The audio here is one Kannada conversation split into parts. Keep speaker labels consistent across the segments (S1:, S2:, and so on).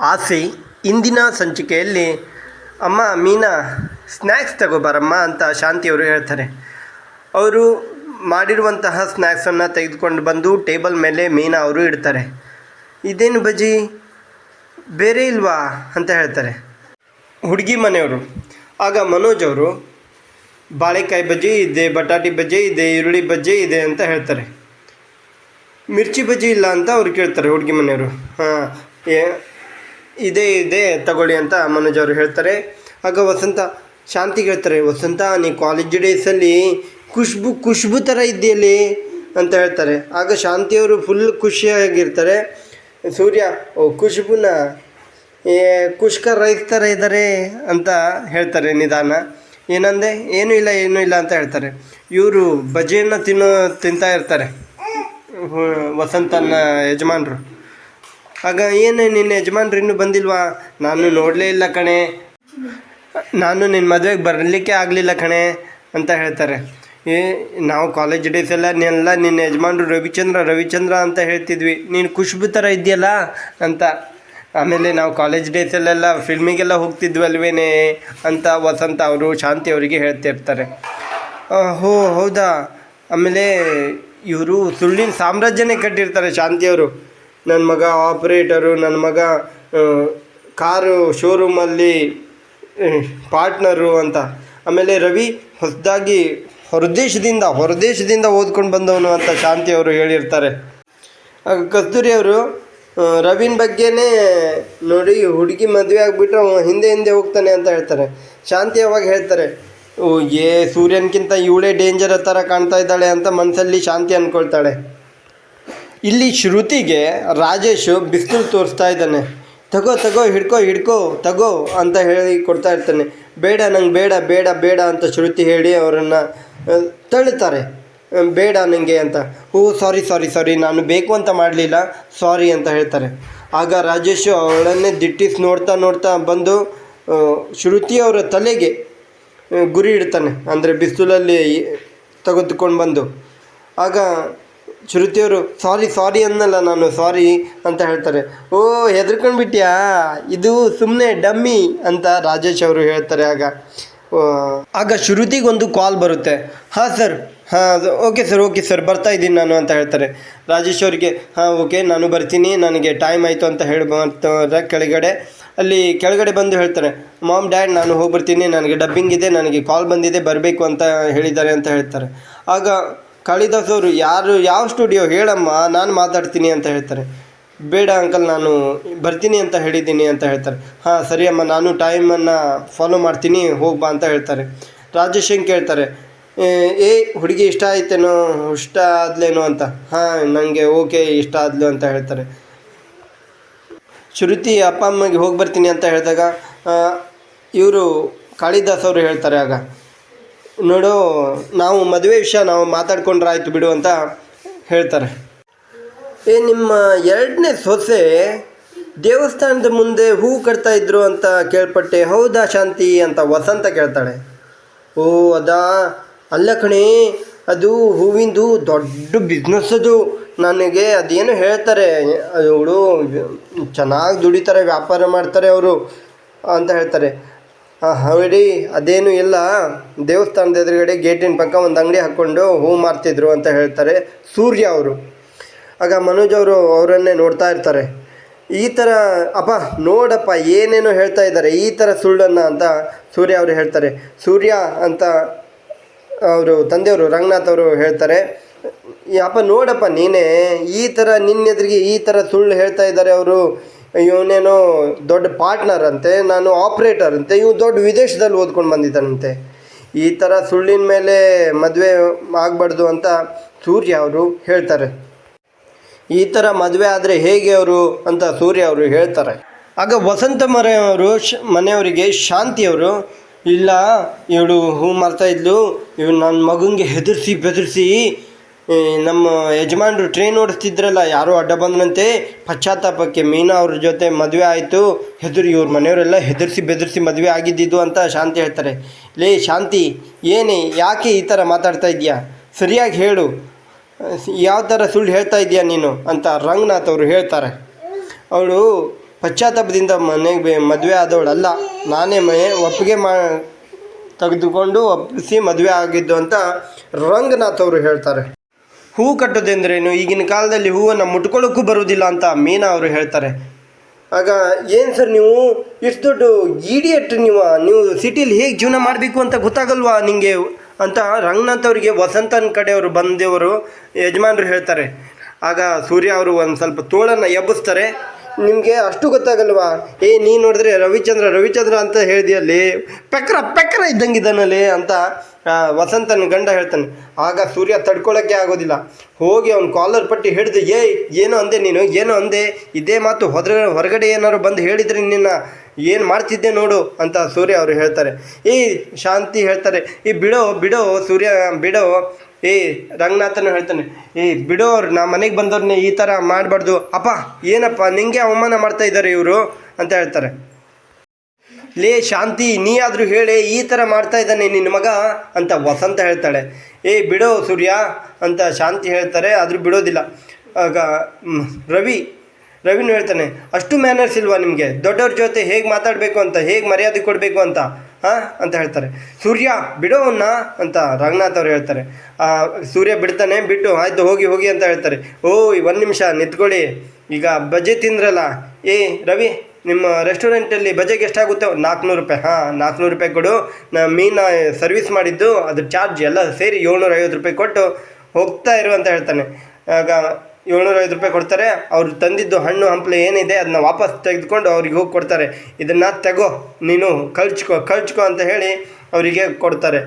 S1: ಆಸೆ ಇಂದಿನ ಸಂಚಿಕೆಯಲ್ಲಿ, ಅಮ್ಮ, ಮೀನಾ ಸ್ನ್ಯಾಕ್ಸ್ ತಗೋಬಾರಮ್ಮ ಅಂತ ಶಾಂತಿಯವರು ಹೇಳ್ತಾರೆ. ಅವರು ಮಾಡಿರುವಂತಹ ಸ್ನ್ಯಾಕ್ಸನ್ನು ತೆಗೆದುಕೊಂಡು ಬಂದು ಟೇಬಲ್ ಮೇಲೆ ಮೀನಾ ಅವರು ಇಡ್ತಾರೆ. ಇದೇನು ಬಜ್ಜಿ? ಬೇರೆ ಇಲ್ವಾ? ಅಂತ ಹೇಳ್ತಾರೆ. ಹುಡುಗಿ ಮನೆಯವರು, ಆಗ ಮನೋಜ್ ಅವರು, ಬಾಳೆಕಾಯಿ ಬಜ್ಜಿ ಇದೆ, ಬಟಾಟಿ ಬಜ್ಜಿ ಇದೆ, ಈರುಳ್ಳಿ ಬಜ್ಜಿ ಇದೆ ಅಂತ ಹೇಳ್ತಾರೆ. ಮಿರ್ಚಿ ಬಜ್ಜಿ ಇಲ್ಲ ಅಂತ ಅವ್ರು ಕೇಳ್ತಾರೆ ಹುಡುಗಿ ಮನೆಯವರು. ಹಾಂ ಇದೇ, ಇದೆ, ತಗೊಳ್ಳಿ ಅಂತ ಮನೋಜ್ ಅವರು ಹೇಳ್ತಾರೆ. ಆಗ ವಸಂತ ಶಾಂತಿಗೆ ಹೇಳ್ತಾರೆ, ವಸಂತ, ನೀ ಕಾಲೇಜ್ ಡೇಸಲ್ಲಿ ಖುಷ್ಬು ಖುಷ್ಬು ಥರ ಇದ್ದೀಯಲ್ಲಿ? ಅಂತ ಹೇಳ್ತಾರೆ. ಆಗ ಶಾಂತಿಯವರು ಫುಲ್ ಖುಷಿಯಾಗಿರ್ತಾರೆ. ಸೂರ್ಯ, ಓ ಖುಷ್ಬುನ, ಏ, ಖುಷ್ಕ ರೈಸ್ ಥರ ಇದ್ದಾರೆ ಅಂತ ಹೇಳ್ತಾರೆ ನಿಧಾನ. ಏನಂದೆ? ಏನೂ ಇಲ್ಲ ಏನೂ ಇಲ್ಲ, ಅಂತ ಹೇಳ್ತಾರೆ. ಇವರು ಬಜೆಯನ್ನು ತಿನ್ನೋ, ತಿಂತಾ ಇರ್ತಾರೆ. ವಸಂತನ ಯಜಮಾನರು. ಆಗ ಏನು ನಿನ್ನ ಯಜಮಾನ್ರು ಇನ್ನೂ ಬಂದಿಲ್ವಾ? ನಾನು ನೋಡಲೇ ಇಲ್ಲ ಕಣೆ. ನಾನು ನಿನ್ನ ಮದುವೆಗೆ ಬರಲಿಕ್ಕೆ ಆಗಲಿಲ್ಲ ಕಣೆ ಅಂತ ಹೇಳ್ತಾರೆ. ಏ, ನಾವು ಕಾಲೇಜ್ ಡೇಸ್ ಎಲ್ಲ ನೆಲ್ಲ ನಿನ್ನ ಯಜಮಾನ್ರು ರವಿಚಂದ್ರ ರವಿಚಂದ್ರ ಅಂತ ಹೇಳ್ತಿದ್ವಿ. ನೀನು ಖುಷ್ಬು ಥರ ಇದೆಯಲ್ಲ ಅಂತ. ಆಮೇಲೆ ನಾವು ಕಾಲೇಜ್ ಡೇಸಲ್ಲೆಲ್ಲ ಫಿಲ್ಮಿಗೆಲ್ಲ ಹೋಗ್ತಿದ್ವಲ್ವೇನೆ ಅಂತ ವಸಂತ ಅವರು, ಶಾಂತಿ ಅವರಿಗೆ ಹೇಳ್ತಿರ್ತಾರೆ ಹೋ ಹೌದಾ? ಆಮೇಲೆ ಇವರು ಸುಳ್ಳಿನ ಸಾಮ್ರಾಜ್ಯನೇ ಕಟ್ಟಿರ್ತಾರೆ ಶಾಂತಿಯವರು ನನ್ನ ಮಗ ಆಪ್ರೇಟರು ನನ್ನ ಮಗ ಕಾರು ಶೋರೂಮಲ್ಲಿ ಪಾರ್ಟ್ನರು ಅಂತ. ಆಮೇಲೆ ರವಿ ಹೊಸದಾಗಿ ಹೊರದೇಶದಿಂದ ಹೊರದೇಶದಿಂದ ಓದ್ಕೊಂಡು ಬಂದವನು ಅಂತ ಶಾಂತಿ ಅವರು ಹೇಳಿರ್ತಾರೆ. ಆಗ ಕಸ್ತೂರಿ ಅವರು ರವಿನ ಬಗ್ಗೆನೇ ನೋಡಿ ಹುಡುಗಿ ಮದುವೆ ಆಗಿಬಿಟ್ರೆ ಹಿಂದೆ ಹಿಂದೆ ಹೋಗ್ತಾನೆ ಅಂತ ಹೇಳ್ತಾರೆ. ಶಾಂತಿ ಅವಾಗ ಹೇಳ್ತಾರೆ, ಓ, ಏ ಸೂರ್ಯನಿಗಿಂತ ಇವಳೇ ಡೇಂಜರ್ ಥರ ಕಾಣ್ತಾ ಇದ್ದಾಳೆ ಅಂತ ಮನಸ್ಸಲ್ಲಿ ಶಾಂತಿ ಅಂದ್ಕೊಳ್ತಾಳೆ ಇಲ್ಲಿ ಶ್ರುತಿಗೆ ರಾಜೇಶು ಬಿಸಿಲು ತೋರಿಸ್ತಾ ಇದ್ದಾನೆ. ತಗೋ ತಗೋ, ಹಿಡ್ಕೋ ಹಿಡ್ಕೋ, ತಗೋ ಅಂತ ಹೇಳಿ ಕೊಡ್ತಾ ಇರ್ತಾನೆ. ಬೇಡ, ನಂಗೆ ಬೇಡ ಬೇಡ ಬೇಡ ಅಂತ ಶ್ರುತಿ ಹೇಳಿ ಅವರನ್ನು ತಳ್ಳುತ್ತಾರೆ. ಬೇಡ ನನಗೆ ಅಂತ. ಓ, ಸಾರಿ ಸಾರಿ ಸಾರಿ, ನಾನು ಬೇಕು ಅಂತ ಮಾಡಲಿಲ್ಲ, ಸಾರಿ ಅಂತ ಹೇಳ್ತಾರೆ. ಆಗ ರಾಜೇಶು ಅವಳನ್ನೇ ದಿಟ್ಟಿಸ್ ನೋಡ್ತಾ ನೋಡ್ತಾ ಬಂದು ಶ್ರುತಿ ಅವರ ತಲೆಗೆ ಗುರಿ ಇಡ್ತಾನೆ. ಅಂದರೆ ಬಿಸಿಲಲ್ಲಿ ತೆಗೆದುಕೊಂಡು ಬಂದು. ಆಗ ಶ್ರುತಿಯವರು ಸಾರಿ ಸಾರಿ ಅನ್ನಲ್ಲ ನಾನು ಸಾರಿ ಅಂತ ಹೇಳ್ತಾರೆ. ಓ ಹೆದರ್ಕೊಂಡು ಬಿಟ್ಯಾ ಇದು ಸುಮ್ಮನೆ ಡಮ್ಮಿ ಅಂತ ರಾಜೇಶ್ ಅವರು ಹೇಳ್ತಾರೆ ಆಗ. ಆಗ ಶ್ರುತಿಗೊಂದು ಕಾಲ್ ಬರುತ್ತೆ. ಹಾಂ ಸರ್ ಹಾಂ ಓಕೆ ಸರ್ ಓಕೆ ಸರ್ ಬರ್ತಾ ಇದ್ದೀನಿ ನಾನು ಅಂತ ಹೇಳ್ತಾರೆ. ರಾಜೇಶ್ ಅವರಿಗೆ, ಹಾಂ ಓಕೆ ನಾನು ಬರ್ತೀನಿ. ನನಗೆ ಟೈಮ್ ಆಯಿತು ಅಂತ ಹೇಳಿ ಕೆಳಗಡೆ. ಅಲ್ಲಿ ಕೆಳಗಡೆ ಬಂದು ಹೇಳ್ತಾರೆ ಮಾಮ್ ಡ್ಯಾಡ್ ನಾನು ಹೋಗಿ ಬರ್ತೀನಿ ನನಗೆ ಡಬ್ಬಿಂಗ್ ಇದೆ. ನನಗೆ ಕಾಲ್ ಬಂದಿದೆ. ಬರಬೇಕು ಅಂತ ಹೇಳಿದ್ದಾರೆ ಅಂತ ಹೇಳ್ತಾರೆ. ಆಗ ಕಾಳಿದಾಸ್ ಅವರು ಯಾರು ಯಾವ ಸ್ಟುಡಿಯೋ ಹೇಳಮ್ಮ ನಾನು ಮಾತಾಡ್ತೀನಿ ಅಂತ ಹೇಳ್ತಾರೆ. ಬೇಡ ಅಂಕಲ್ ನಾನು ಬರ್ತೀನಿ ಅಂತ ಹೇಳಿದ್ದೀನಿ ಅಂತ ಹೇಳ್ತಾರೆ. ಹಾಂ ಸರಿ ಅಮ್ಮ ನಾನು ಟೈಮನ್ನು ಫಾಲೋ ಮಾಡ್ತೀನಿ ಹೋಗ್ಬಾ ಅಂತ ಹೇಳ್ತಾರೆ. ರಾಜೇಶ್ ಹೆಂಗೆ ಕೇಳ್ತಾರೆ "ಏ, ಹುಡುಗಿ ಇಷ್ಟ ಆಯ್ತೇನೋ ಇಷ್ಟ ಆದ್ಲೇನೋ ಅಂತ? ಹಾಂ ನನಗೆ ಓಕೆ ಇಷ್ಟ ಆದ್ಲು ಅಂತ ಹೇಳ್ತಾರೆ. ಶ್ರುತಿ ಅಪ್ಪ ಅಮ್ಮಗೆ ಹೋಗಿ ಬರ್ತೀನಿ ಅಂತ ಹೇಳಿದಾಗ ಇವರು ಕಾಳಿದಾಸ್ ಅವರು ಹೇಳ್ತಾರೆ ಆಗ. ನೋಡು, ನಾವು ಮದುವೆ ವಿಷಯ ನಾವು ಮಾತಾಡ್ಕೊಂಡ್ರೆ ಆಯ್ತು ಬಿಡು ಅಂತ ಹೇಳ್ತಾರೆ. ಏ, ನಿಮ್ಮ ಎರಡನೇ ಸೊಸೆ ದೇವಸ್ಥಾನದ ಮುಂದೆ ಹೂ ಕಟ್ತಾ ಇದ್ರು ಅಂತ ಕೇಳ್ಪಟ್ಟೆ. ಹೌದಾ ಶಾಂತಿ ಅಂತ ವಸಂತ ಕೇಳ್ತಾಳೆ. ಓ, ಅದಾ? ಅಲ್ಲ ಕಣೆ, ಅದು ಹೂವಿಂದು ದೊಡ್ಡ ಬಿಸ್ನೆಸ್ ಅದು. ನನಗೆ ಅದೇನು ಹೇಳ್ತಾರೆ. ಅವಳು ಚೆನ್ನಾಗಿ ದುಡಿತಾರೆ, ವ್ಯಾಪಾರ ಮಾಡ್ತಾರೆ ಅವರು ಅಂತ ಹೇಳ್ತಾರೆ. ಹೌಡಿ ಅದೇನು ಇಲ್ಲ, ದೇವಸ್ಥಾನದ ಎದುರುಗಡೆ ಗೇಟಿನ ಪಕ್ಕ ಒಂದು ಅಂಗಡಿ ಹಾಕ್ಕೊಂಡು ಹೂ ಮಾರ್ತಿದ್ರು ಅಂತ ಹೇಳ್ತಾರೆ ಸೂರ್ಯ ಅವರು. ಆಗ ಮನೋಜ್ ಅವರು ಅವರನ್ನೇ ನೋಡ್ತಾ ಇರ್ತಾರೆ. ಈ ಥರ ಅಪ್ಪ ನೋಡಪ್ಪ ಏನೇನೋ ಹೇಳ್ತಾ ಇದ್ದಾರೆ, ಈ ಥರ ಸುಳ್ಳನ್ನು ಅಂತ ಸೂರ್ಯ ಅವರು ಹೇಳ್ತಾರೆ. ಸೂರ್ಯ ಅಂತ ಅವರು ತಂದೆಯವರು ರಂಗನಾಥ್ ಅವರು ಹೇಳ್ತಾರೆ ಅಪ್ಪ ನೋಡಪ್ಪ ನೀನೇ, ಈ ಥರ ನಿನ್ನೆದ್ರಿಗೆ ಈ ಥರ ಸುಳ್ಳು ಹೇಳ್ತಾ ಇದ್ದಾರೆ ಅವರು. ಇವನೇನೋ ದೊಡ್ಡ ಪಾರ್ಟ್ನರ್ ಅಂತೆ, ನಾನು ಆಪ್ರೇಟರ್ ಅಂತೆ ಇವು ದೊಡ್ಡ ವಿದೇಶದಲ್ಲಿ ಓದ್ಕೊಂಡು ಬಂದಿದ್ದಾನಂತೆ. ಈ ಥರ ಸುಳ್ಳಿನ ಮೇಲೆ ಮದುವೆ ಆಗಬಾರ್ದು ಅಂತ ಸೂರ್ಯ ಅವರು ಹೇಳ್ತಾರೆ. ಈ ಥರ ಮದುವೆ ಆದರೆ ಹೇಗೆ ಅವರು ಅಂತ ಸೂರ್ಯ ಅವರು ಹೇಳ್ತಾರೆ. ಆಗ ವಸಂತ ಮರೆಯವರು ಶ, ಮನೆಯವರಿಗೆ ಶಾಂತಿಯವರು ಇಲ್ಲ, ಇವಳು ಹೂ ಮಾರ್ತಾ ಇದ್ಲು ಇವ್ ನನ್ನ ಮಗನಿಗೆ ಹೆದರಿಸಿ ಬೆದರಿಸಿ ನಮ್ಮ ಯಜಮಾನರು ಟ್ರೈನ್ ಓಡಿಸ್ತಿದ್ರಲ್ಲ, ಯಾರೋ ಅಡ್ಡ ಬಂದ್ರಂತೆ ಪಶ್ಚಾತ್ತಾಪಕ್ಕೆ ಮೀನಾ ಅವ್ರ ಜೊತೆ ಮದುವೆ ಆಯಿತು. ಹೆದರಿ, ಇವ್ರ ಮನೆಯವರೆಲ್ಲ ಹೆದರಿಸಿ ಬೆದರಿಸಿ ಮದುವೆ ಆಗಿದ್ದಿದ್ದು ಅಂತ ಶಾಂತಿ ಹೇಳ್ತಾರೆ. ಲೇ, ಶಾಂತಿ, ಏನೇ, ಯಾಕೆ ಈ ಥರ ಮಾತಾಡ್ತಾ ಇದೆಯಾ ಸರಿಯಾಗಿ ಹೇಳು. ಯಾವ ಥರ ಸುಳ್ಳು ಹೇಳ್ತಾ ಇದೆಯಾ ನೀನು ಅಂತ ರಂಗನಾಥ್ ಅವರು ಹೇಳ್ತಾರೆ. ಅವಳು ಪಶ್ಚಾತ್ತಾಪದಿಂದ ಮನೆಗೆ ಮದುವೆ ಆದವಳಲ್ಲ ನಾನೇ ಮನೆ ಒಪ್ಪಿಗೆ ಮಾ, ತೆಗೆದುಕೊಂಡು ಒಪ್ಪಿಸಿ ಮದುವೆ ಆಗಿದ್ದು ಅಂತ ರಂಗನಾಥ್ ಅವರು ಹೇಳ್ತಾರೆ. ಹೂ ಕಟ್ಟೋದೆಂದ್ರೇನು? ಈಗಿನ ಕಾಲದಲ್ಲಿ ಹೂವನ್ನು ಮುಟ್ಕೊಳ್ಳೋಕ್ಕೂ ಬರುವುದಿಲ್ಲ ಅಂತ ಮೀನಾ ಅವರು ಹೇಳ್ತಾರೆ. ಆಗ ಏನು ಸರ್ ನೀವು? ಇಷ್ಟು ದೊಡ್ಡ ಈಡಿಯಟ್ ನೀವು. ನೀವು ಸಿಟಿಲಿ ಹೇಗೆ ಜೀವನ ಮಾಡಬೇಕು ಅಂತ ಗೊತ್ತಾಗಲ್ವಾ ನಿಮಗೆ ಅಂತ ರಂಗನಾಥ್ ಅವರಿಗೆ ವಸಂತನ ಕಡೆಯವರು ಬಂದವರು ಯಜಮಾನರು ಹೇಳ್ತಾರೆ. ಆಗ ಸೂರ್ಯ ಅವರು ಒಂದು ಸ್ವಲ್ಪ ತೋಳನ್ನು ಎಬ್ಬಿಸ್ತಾರೆ. ನಿಮಗೆ ಅಷ್ಟು ಗೊತ್ತಾಗಲ್ವಾ? ಏ ನೀ ನೋಡಿದ್ರೆ ರವಿಚಂದ್ರ ರವಿಚಂದ್ರ ಅಂತ ಹೇಳಿದೆಯಲ್ಲಿ, ಪೆಕ್ರ ಪೆಕ್ರ ಇದ್ದಂಗಿದ್ದಾನಲ್ಲಿ ಅಂತ ವಸಂತನ ಗಂಡ ಹೇಳ್ತಾನೆ, ಆಗ ಸೂರ್ಯ ತಡ್ಕೊಳ್ಳೋಕ್ಕೆ ಆಗೋದಿಲ್ಲ. ಹೋಗಿ ಅವ್ನು ಕಾಲರ್ ಪಟ್ಟಿ ಹಿಡಿದು ಏ ಏನು ಅಂದೆ ನೀನು? ಏನು ಅಂದೆ? ಇದೇ ಮಾತು ಹೊರ ಹೊರಗಡೆ ಏನಾದ್ರು ಬಂದು ಹೇಳಿದರೆ ನಿನ್ನ ಏನು ಮಾಡ್ತಿದ್ದೆ ನೋಡು, ಅಂತ ಸೂರ್ಯ ಅವರು ಹೇಳ್ತಾರೆ. ಈ ಶಾಂತಿ ಹೇಳ್ತಾರೆ, ಈ ಬಿಡೋ ಬಿಡೋ ಸೂರ್ಯ, ಬಿಡೋ. ಏ ರಂಗನಾಥನ ಹೇಳ್ತಾನೆ ಏ ಬಿಡೋ ಅವ್ರು ನಮ್ಮ ಮನೆಗೆ ಬಂದವ್ರನ್ನ ಈ ಥರ ಮಾಡಬಾರ್ದು. ಅಪ್ಪ, ಏನಪ್ಪ, ನಿಂಗೆ ಅವಮಾನ ಮಾಡ್ತಾ ಇದ್ದಾರೆ ಇವರು? ಅಂತ ಹೇಳ್ತಾರೆ. ಲೇ ಶಾಂತಿ ನೀ ಆದರೂ ಹೇಳಿ, ಈ ಥರ ಮಾಡ್ತಾ ಇದ್ದಾನೆ ನಿನ್ನ ಮಗ ಅಂತ ವಸಂತ ಹೇಳ್ತಾಳೆ. ಏ, ಬಿಡೋ ಸೂರ್ಯ ಅಂತ ಶಾಂತಿ ಹೇಳ್ತಾರೆ, ಆದರೂ ಬಿಡೋದಿಲ್ಲ. ಆಗ ರವಿ, ರವಿನೂ ಹೇಳ್ತಾನೆ, ಅಷ್ಟು ಮ್ಯಾನರ್ಸ್ ಇಲ್ವಾ ನಿಮಗೆ? ದೊಡ್ಡವ್ರ ಜೊತೆ ಹೇಗೆ ಮಾತಾಡಬೇಕು ಅಂತ, ಹೇಗೆ ಮರ್ಯಾದೆ ಕೊಡಬೇಕು ಅಂತ, ಹಾಂ, ಅಂತ ಹೇಳ್ತಾರೆ. ಸೂರ್ಯ ಬಿಡೋವನ್ನ ಅಂತ ರಂಗನಾಥ್ ಅವ್ರು ಹೇಳ್ತಾರೆ. ಸೂರ್ಯ ಬಿಡ್ತಾನೆ, ಬಿಟ್ಟು, ಆಯಿತು, ಹೋಗಿ ಹೋಗಿ ಅಂತ ಹೇಳ್ತಾರೆ. ಓ ಒಂದು ನಿಮಿಷ ನಿಂತ್ಕೊಳ್ಳಿ. ಈಗ ಬಜೆ ತಿಂದ್ರಲ್ಲ. ಏ, ರವಿ ನಿಮ್ಮ ರೆಸ್ಟೋರೆಂಟಲ್ಲಿ ಬಜೆಗೆ ಎಷ್ಟಾಗುತ್ತೆ? ನಾಲ್ಕುನೂರು ರೂಪಾಯಿ. ಹಾಂ ನಾಲ್ಕುನೂರು ರೂಪಾಯಿ ಕೊಡು. ನಾ ಮೀನ ಸರ್ವಿಸ್ ಮಾಡಿದ್ದು ಅದ್ರ ಚಾರ್ಜ್ ಎಲ್ಲ ಸೇರಿ ಏಳ್ನೂರ ಐವತ್ತು ರೂಪಾಯಿ ಕೊಟ್ಟು ಹೋಗ್ತಾ ಇರು ಅಂತ ಹೇಳ್ತಾನೆ. ಆಗ ಏಳ್ನೂರ ಐವತ್ತು ರೂಪಾಯಿ ಕೊಡ್ತಾರೆ. ಅವ್ರು ತಂದಿದ್ದು ಹಣ್ಣು, ಹಂಪಲು ಏನಿದೆ, ಅದನ್ನ ವಾಪಸ್ ತೆಗೆದುಕೊಂಡು ಅವ್ರಿಗೆ ಹೋಗಿ ಕೊಡ್ತಾರೆ. ಇದನ್ನು ತೆಗೋ, ನೀನು ಕಳ್ಚ್ಕೊ ಕಳ್ಚ್ಕೊ ಅಂತ ಹೇಳಿ ಅವರಿಗೆ ಕೊಡ್ತಾರೆ.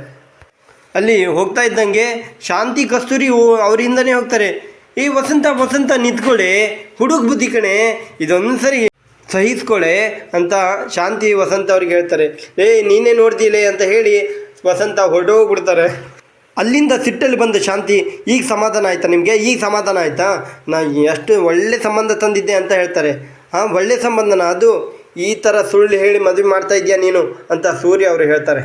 S1: ಅಲ್ಲಿ ಹೋಗ್ತಾ ಇದ್ದಂಗೆ ಶಾಂತಿ ಕಸ್ತೂರಿ ಅವರಿಂದನೇ ಹೋಗ್ತಾರೆ. ಈ ವಸಂತ ವಸಂತ ನಿಂತ್ಕೊಳ್ಳಿ ಹುಡುಗ ಬುದ್ಧಿ ಕಣೆ. ಇದೊಂದು ಸರಿ ಸಹಿಸ್ಕೊಳ್ಳೆ ಅಂತ ಶಾಂತಿ ವಸಂತ ಅವ್ರಿಗೆ ಹೇಳ್ತಾರೆ. ಏ, ನೀನೇ ನೋಡ್ತೀಲೆ ಅಂತ ಹೇಳಿ ವಸಂತ ಹೊರಟೋಗ್ಬಿಡ್ತಾರೆ. ಅಲ್ಲಿಂದ ಸಿಟ್ಟಲ್ಲಿ ಬಂದ ಶಾಂತಿ, ಈಗ ಸಮಾಧಾನ ಆಯ್ತಾ ನಿಮಗೆ? ಈಗ ಸಮಾಧಾನ ಆಯ್ತಾ? ನಾ ಎಷ್ಟು ಒಳ್ಳೆ ಸಂಬಂಧ ತಂದಿದ್ದೆ ಅಂತ ಹೇಳ್ತಾರೆ. ಹಾಂ ಒಳ್ಳೆ ಸಂಬಂಧನ ಅದು? ಈ ಥರ ಸುಳ್ಳು ಹೇಳಿ ಮದುವೆ ಮಾಡ್ತಾ ಇದೆಯಾ ನೀನು? ಅಂತ ಸೂರ್ಯ ಅವರು ಹೇಳ್ತಾರೆ.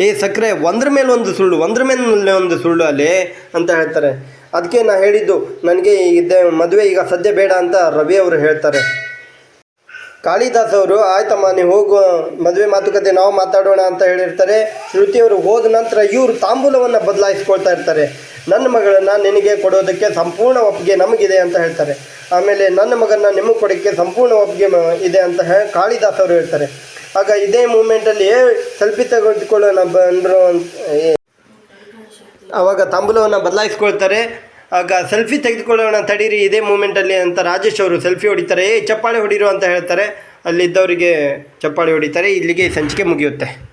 S1: ಏ ಸಕ್ಕರೆ ಒಂದ್ರ ಮೇಲೆ ಒಂದು ಸುಳ್ಳು, ಒಂದ್ರ ಮೇಲೆ ಒಂದು ಸುಳ್ಳು ಅಲ್ಲಿ? ಅಂತ ಹೇಳ್ತಾರೆ. ಅದಕ್ಕೆ ನಾ ಹೇಳಿದ್ದು, ನನಗೆ ಇದ್ದ ಮದುವೆ ಈಗ ಸದ್ಯ ಬೇಡ ಅಂತ ರವಿ ಅವರು ಹೇಳ್ತಾರೆ. ಕಾಳಿದಾಸ್ ಅವರು ಆಯ್ತಮ್ಮ ನೀವು ಹೋಗು ಮದುವೆ ಮಾತುಕತೆ, ನಾವು ಮಾತಾಡೋಣ ಅಂತ ಹೇಳಿರ್ತಾರೆ. ಶ್ರುತಿಯವರು ಹೋದ ನಂತರ ಇವರು ತಾಂಬೂಲವನ್ನು ಬದಲಾಯಿಸ್ಕೊಳ್ತಾ ಇರ್ತಾರೆ. ನನ್ನ ಮಗಳನ್ನು ನಿನಗೆ ಕೊಡೋದಕ್ಕೆ ಸಂಪೂರ್ಣ ಒಪ್ಪಿಗೆ ನಮಗಿದೆ ಅಂತ ಹೇಳ್ತಾರೆ. ಆಮೇಲೆ ನನ್ನ ಮಗನ ನಿಮಗೆ ಕೊಡೋಕ್ಕೆ ಸಂಪೂರ್ಣ ಒಪ್ಪಿಗೆ ಇದೆ ಅಂತ ಹೇಳಿ ಕಾಳಿದಾಸ್ ಅವರು ಹೇಳ್ತಾರೆ. ಆಗ ಇದೇ ಮೂಮೆಂಟಲ್ಲಿ ಸೆಲ್ಫಿ ತೆಗೆದುಕೊಳ್ಳೋಣ, ಬಂದರು ಅಂತ ಆವಾಗ ತಾಂಬೂಲವನ್ನು ಬದಲಾಯಿಸ್ಕೊಳ್ತಾರೆ. ಆಗ ಸೆಲ್ಫಿ ತೆಗೆದುಕೊಳ್ಳೋಣ ತಡೀರಿ, ಇದೇ ಮೂಮೆಂಟಲ್ಲಿ ಅಂತ ರಾಜೇಶ್ ಅವರು ಸೆಲ್ಫಿ ಹೊಡಿತಾರೆ. ಏ, ಚಪ್ಪಾಳೆ ಹೊಡೀರು ಅಂತ ಹೇಳ್ತಾರೆ. ಅಲ್ಲಿದ್ದವರಿಗೆ ಚಪ್ಪಾಳೆ ಹೊಡಿತಾರೆ. ಇಲ್ಲಿಗೆ ಸಂಚಿಕೆ ಮುಗಿಯುತ್ತೆ.